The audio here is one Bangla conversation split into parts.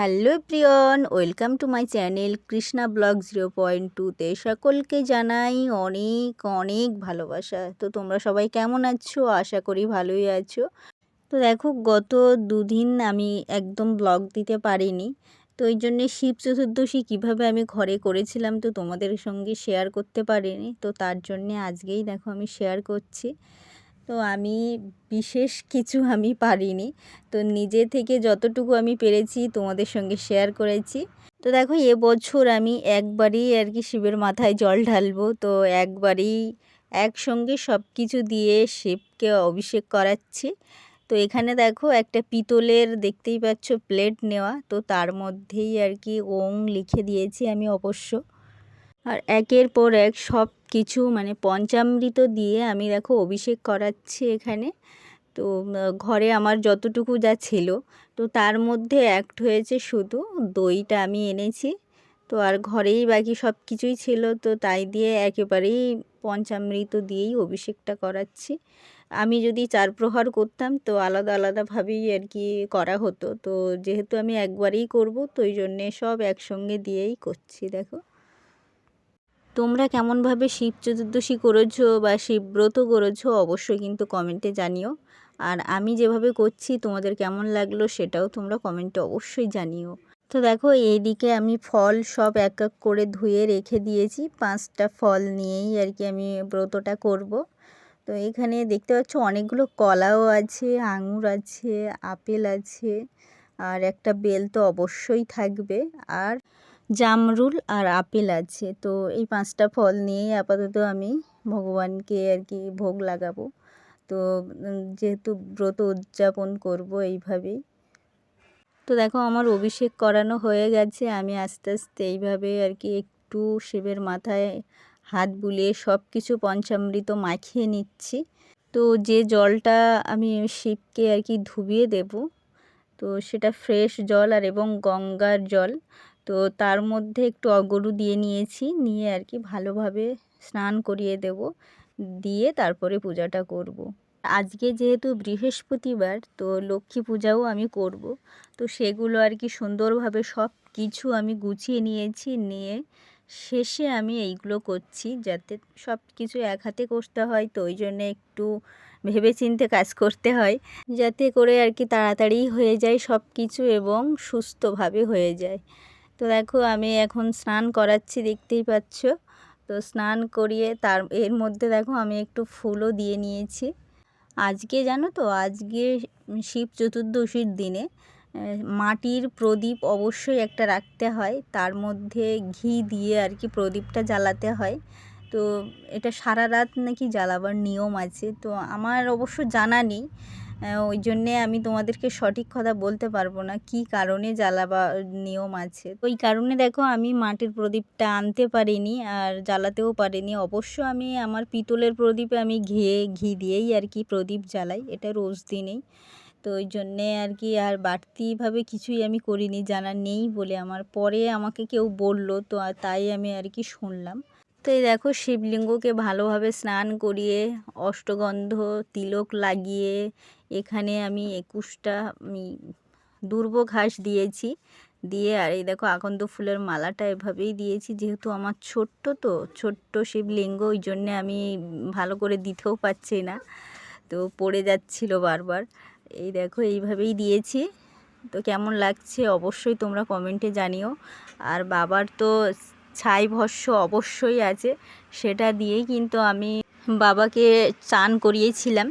Hello প্রিয়ন, welcome to my channel Krishna blog zero point টুতে। সকলকে জানাই অনেক অনেক ভালোবাসা। তো তোমরা সবাই কেমন আছো? আশা করি ভালোই আছো। তো দেখো, গত দুদিন আমি একদম ব্লগ দিতে পারিনি। তো ওই জন্যে শিব চতুর্দশী কীভাবে আমি ঘরে করেছিলাম তো তোমাদের সঙ্গে শেয়ার করতে পারিনি। তো তার জন্যে আজকেই দেখো আমি শেয়ার করছি। তো আমি বিশেষ কিছু আমি পারিনি। তো নিজে থেকে যতটুকু আমি পেরেছি তোমাদের সঙ্গে শেয়ার করেছি। তো দেখো এবছর আমি একবারই আর কি শিবের মাথায় জল ঢালবো। তো একবারই একসঙ্গে সব কিছু দিয়ে শিবকে অভিষেক করাচ্ছি। তো এখানে দেখো, একটা পিতলের দেখতেই পাচ্ছ প্লেট নেওয়া। তো তার মধ্যেই আর কি ওং লিখে দিয়েছি আমি অবশ্য। আর একের পর এক সব কিছু মানে পঞ্চামৃত দিয়ে আমি দেখো অভিষেক করাচ্ছি এখানে। তো ঘরে আমার যতটুকু যা ছিল, তো তার মধ্যে অ্যাক্ট হয়েছে শুধু দইটা আমি এনেছি। তো আর ঘরেই বাকি সব কিছুই ছিল, তো তাই দিয়ে একেবারেই পঞ্চামৃত দিয়েই অভিষেকটা করাচ্ছি। আমি যদি চার প্রহার করতাম, তো আলাদা আলাদাভাবেই আর কি করা হতো। তো যেহেতু আমি একবারেই করব, তো ওই জন্যে সব একসঙ্গে দিয়েই করছি, দেখো। তোমরা কেমনভাবে শিব চতুর্দশী করেছ বা শিবব্রত করেছ অবশ্যই কিন্তু কমেন্টে জানিও। আর আমি যেভাবে করছি, তোমাদের কেমন লাগল সেটাও তোমরা কমেন্টে অবশ্যই জানিও। তো দেখো, এইদিকে আমি ফল সব এক এক করে ধুয়ে রেখে দিয়েছি। পাঁচটা ফল নিয়েই আর কি আমি ব্রতটা করব। তো এখানে দেখতে পাচ্ছ অনেকগুলো কলাও আছে, আঙুর আছে, আপেল আছে, আর একটা বেল তো অবশ্যই থাকবে। আর জামরুল আর আপেল আছে। তো এই পাঁচটা ফল নিয়েই আপাতত আমি ভগবানকে আর কি ভোগ লাগাবো। তো যেহেতু ব্রত উদযাপন করব এইভাবেই। তো দেখো, আমার অভিষেক করানো হয়ে গেছে। আমি আস্তে আস্তে এইভাবে আর কি একটু শিবের মাথায় হাত বুলিয়ে সব কিছু পঞ্চামৃত মাখিয়ে নিচ্ছি। তো যে জলটা আমি শিবকে আর কি ধুবিয়ে দেব, তো সেটা ফ্রেশ জল আর এবং গঙ্গার জল। তো তার মধ্যে একটু অগরু দিয়ে নিয়েছি, নিয়ে আর কি ভালোভাবে স্নান করিয়ে দেব, দিয়ে তারপরে পূজাটা করব। আজকে যেহেতু বৃহস্পতিবার, তো লক্ষ্মী পূজাও আমি করব। তো সেগুলো আর কি সুন্দরভাবে সব কিছু আমি গুছিয়ে নিয়েছি, নিয়ে শেষে আমি এইগুলো করছি যাতে সব কিছু এক হাতে করতে হয়, তো ওই জন্যে একটু ভেবে চিনতে কাজ করতে হয়, যাতে করে আর কি তাড়াতাড়ি হয়ে যায় সব কিছু এবং সুস্থভাবে হয়ে যায় তো দেখো আমি এখন স্নান করাচ্ছি, দেখতেই পাচ্ছ। তো স্নান করিয়ে তার, এর মধ্যে দেখো আমি একটু ফুলও দিয়ে নিয়েছি। আজকে জানো তো, আজকে শিব চতুর্দশীর দিনে মাটির প্রদীপ অবশ্যই একটা রাখতে হয়। তার মধ্যে ঘি দিয়ে আর কি প্রদীপটা জ্বালাতে হয়। তো এটা সারা রাত নাকি জ্বালাবার নিয়ম আছে। তো আমার অবশ্য জানা নেই ওই জন্যে আমি তোমাদেরকে সঠিক কথা বলতে পারব না কি কারণে জ্বালাবা নিয়ম আছে। ওই কারণে দেখো আমি মাটির প্রদীপটা আনতে পারিনি আর জ্বালাতেও পারিনি। অবশ্য আমি আমার পিতলের প্রদীপে আমি ঘিয়ে, ঘি দিয়েই আর কি প্রদীপ জ্বালাই, এটা রোজ দিনেই। তো ওই জন্যে আর কি আর বাড়তিভাবে কিছুই আমি করিনি, জানা নেই বলে। আমার পরে আমাকে কেউ বলল, তো তাই আমি আর কি শুনলাম। তো এই দেখো শিবলিঙ্গকে ভালোভাবে স্নান করিয়ে, অষ্টগন্ধ, তিলক লাগিয়ে, এখানে আমি একুশটা, আমি দুর্ব ঘাস দিয়েছি। দিয়ে আর এই দেখো আকন্দ ফুলের মালাটা এভাবেই দিয়েছি, যেহেতু আমার ছোট্ট তো, ছোট্ট শিবলিঙ্গ, ওই জন্যে আমি ভালো করে দিতেও পারছি না। তো পড়ে যাচ্ছিল বারবার। এই দেখো এইভাবেই দিয়েছি। তো কেমন লাগছে অবশ্যই তোমরা কমেন্টে জানিও। আর বাবার তো ছাই ভস্য অবশ্যই আছে। সেটা দিয়েই কিন্তু আমি বাবাকে চান করিয়েছিলাম।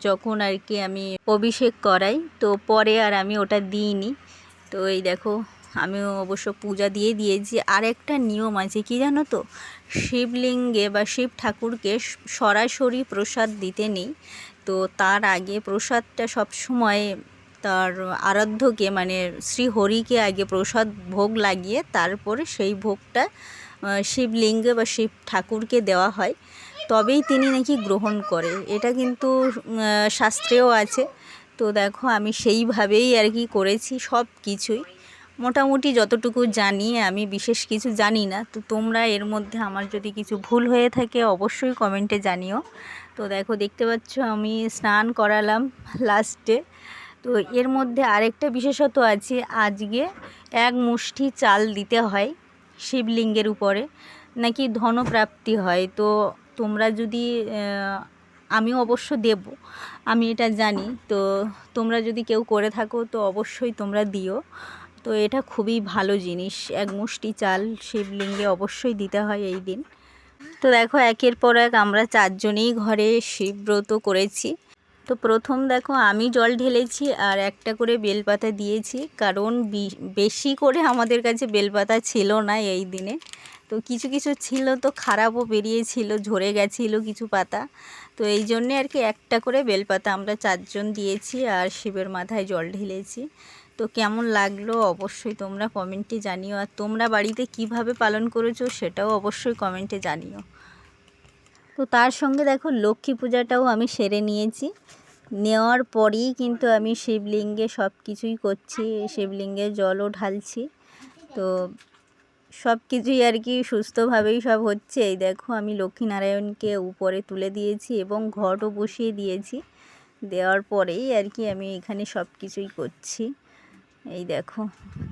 যখন আর কি আমি অভিষেক করাই, তো পরে আর আমি ওটা দিইনি। তো এই দেখো আমি অবশ্য পূজা দিয়ে দিয়েছি। আর একটা নিয়ম আছে, কি জানো তো? শিবলিঙ্গে বা শিব ঠাকুরকে সরাসরি প্রসাদ দিতে নেই। তো তার আগে প্রসাদটা সব সময় তার আরাধ্যকে মানে শ্রী হরিকে আগে প্রসাদ ভোগ লাগিয়ে তারপরে সেই ভোগটা শিবলিঙ্গে বা শিব ঠাকুরকে দেওয়া হয়। তবেই তিনি নাকি গ্রহণ করে। এটা কিন্তু শাস্ত্রেও আছে। তো দেখো, আমি সেইভাবেই আর কি করেছি সব কিছুই। মোটামুটি যতটুকু জানি, আমি বিশেষ কিছু জানি না। তো তোমরা এর মধ্যে আমার যদি কিছু ভুল হয়ে থাকে, অবশ্যই কমেন্টে জানিও। তো দেখো, দেখতে পাচ্ছ, আমি স্নান করালাম লাস্টে তো এর মধ্যে আরেকটা বিশেষত্ব আছে, আজকে এক মুষ্টি চাল দিতে হয় শিবলিঙ্গের উপরে, নাকি ধনপ্রাপ্তি হয়? তো তোমরা যদি আমিও অবশ্য দেব, আমি এটা জানি, তো তোমরা যদি কেউ করে থাকো, তো অবশ্যই তোমরা দিও। তো এটা খুবই ভালো জিনিস, এক মুষ্টি চাল শিবলিঙ্গে অবশ্যই দিতে হয় এই দিন। তো দেখো, একের পর এক আমরা চারজনেই ঘরে শিবব্রত করেছি। তো প্রথম দেখো আমি জল ঢেলেছি আর একটা করে বেলপাতা দিয়েছি, কারণ বেশি করে আমাদের কাছে বেলপাতা ছিল না এই দিনে। তো কিছু কিছু ছিল তো খারাপও বেরিয়েছিল, ঝরে গেছিল কিছু পাতা। তো এই জন্যে আর কি একটা করে বেলপাতা আমরা চারজন দিয়েছি আর শিবের মাথায় জল ঢেলেছি। তো কেমন লাগল অবশ্যই তোমরা কমেন্টে জানিও। আর তোমরা বাড়িতে কীভাবে পালন করেছ সেটাও অবশ্যই কমেন্টে জানিও। তো তার সঙ্গে দেখো লক্ষ্মী পূজাটাও আমি সেরে নিয়েছি। নেওয়ার পরেই কিন্তু আমি শিবলিঙ্গে সব কিছুই করছি, শিবলিঙ্গে জলও ঢালছি। তো সব কিছুই আর কি সুস্থভাবেই সব হচ্ছে। এই দেখো আমি লক্ষ্মীনারায়ণকে উপরে তুলে দিয়েছি এবং ঘটও বসিয়ে দিয়েছি। দেওয়ার পরেই আর কি আমি এখানে সব কিছুই করছি। এই দেখো,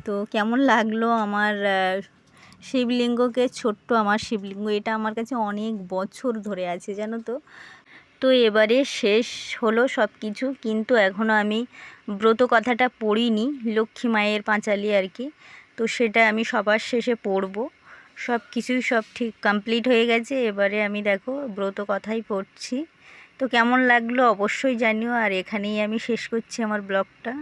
তো কেমন লাগল আমার শিবলিঙ্গকে ছোট্ট আমার শিবলিঙ্গ, এটা আমার কাছে অনেক বছর ধরে আছে, জানো তো? তো এবারে শেষ হলো সব কিছু কিন্তু এখনও আমি ব্রত কথাটা পড়িনি, লক্ষ্মী মায়ের পাঁচালি আর কি। তো সেটা আমি সবার শেষে পড়ব। সব কিছুই সব ঠিক কমপ্লিট হয়ে গেছে, এবারে আমি দেখো ব্রত কথাই পড়ছি। তো কেমন লাগল অবশ্যই জানিও, আর এখানেই আমি শেষ করছি আমার ব্লগটা।